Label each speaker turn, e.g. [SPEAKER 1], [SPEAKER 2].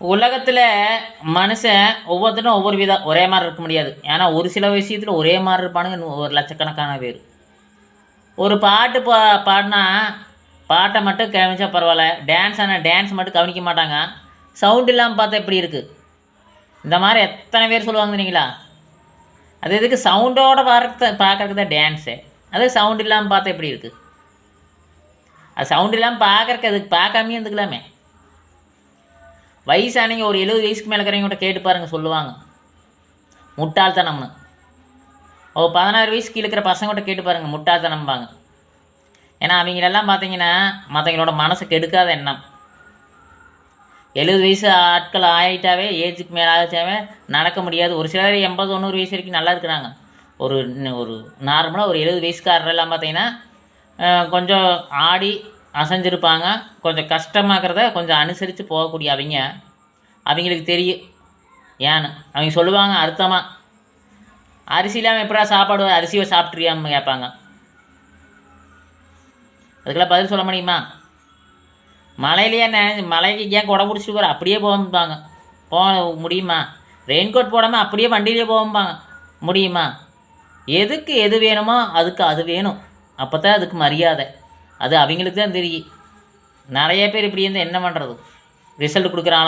[SPEAKER 1] உலகத்தில் மனுஷன் ஒவ்வொருத்தரும் ஒவ்வொரு விதம் ஒரே மாதிரி இருக்க முடியாது. ஏன்னா ஒரு சில விஷயத்தில் ஒரே மாதிரி இருப்பானுங்க இன்னும் ஒரு லட்சக்கணக்கான பேர். ஒரு பாட்டு பா பாடினா பாட்டை மட்டும் கவனிச்சா பரவாயில்ல. டான்ஸ் ஆனால் டான்ஸ் மட்டும் கவனிக்க மாட்டாங்க. சவுண்ட் இல்லாமல் பார்த்தா எப்படி இருக்குது இந்த மாதிரி எத்தனை பேர் சொல்லுவாங்க தெரியுங்களா? அது எதுக்கு? சவுண்டோட பார்க்க பார்க்கறதுக்கு தான் டான்ஸு அது சவுண்ட் இல்லாமல் பார்த்தா எப்படி இருக்குது அது சவுண்ட் இல்லாமல் பார்க்குறக்கு அதுக்கு பார்க்காமே இருந்துக்கலாமே. வயசானவங்க ஒரு எழுபது வயசுக்கு மேலே இருக்கிறவங்ககிட்ட கேட்டு பாருங்க சொல்லுவாங்க. முட்டாள்தனம்னு. ஓ பதினாறு வயசு கீழே இருக்கிற பசங்கள்கிட்ட கேட்டு பாருங்க முட்டாள்தனம்பாங்க. ஏன்னா அவங்களெல்லாம் பார்த்தீங்கன்னா மற்றவங்களோட மனசை கெடுக்காத எண்ணம். எழுபது வயசு ஆட்கள் ஆகிட்டாவே ஏஜுக்கு மேலே ஆகிட்டாவே நடக்க முடியாது. ஒரு சிலர் எண்பது தொண்ணூறு வயசு வரைக்கும் நல்லா இருக்கிறாங்க. ஒரு ஒரு நார்மலாக ஒரு எழுபது வயசுக்காரரெல்லாம் பார்த்தீங்கன்னா கொஞ்சம் ஆடி அசைஞ்சிருப்பாங்க. கொஞ்சம் கஷ்டமாக்கிறத கொஞ்சம் அனுசரித்து போகக்கூடிய அவங்க. அவங்களுக்கு தெரியும். ஏன்னு அவங்க சொல்லுவாங்க அர்த்தமாக அரிசி இல்லாமல் எப்படா சாப்பாடு அரிசியை சாப்பிட்றியான்னு கேட்பாங்க. அதுக்கெல்லாம் பதில் சொல்ல முடியுமா? மலையிலேயே நினைஞ்சு மலைக்கு ஏன் குடை பிடிச்சிட்டு போகிற அப்படியே போகம்பாங்க. போக முடியுமா? ரெயின் கோட் போடாமல் அப்படியே வண்டியிலே போகம்பாங்க. முடியுமா? எதுக்கு எது வேணுமோ அதுக்கு அது வேணும். அப்போ தான் அதுக்கு மரியாதை. அது அவங்களுக்கு தான் தெரியும். நிறைய பேர் இப்படி இருந்தால் என்ன பண்ணுறது ரிசல்ட் கொடுக்குற ஆளுங்க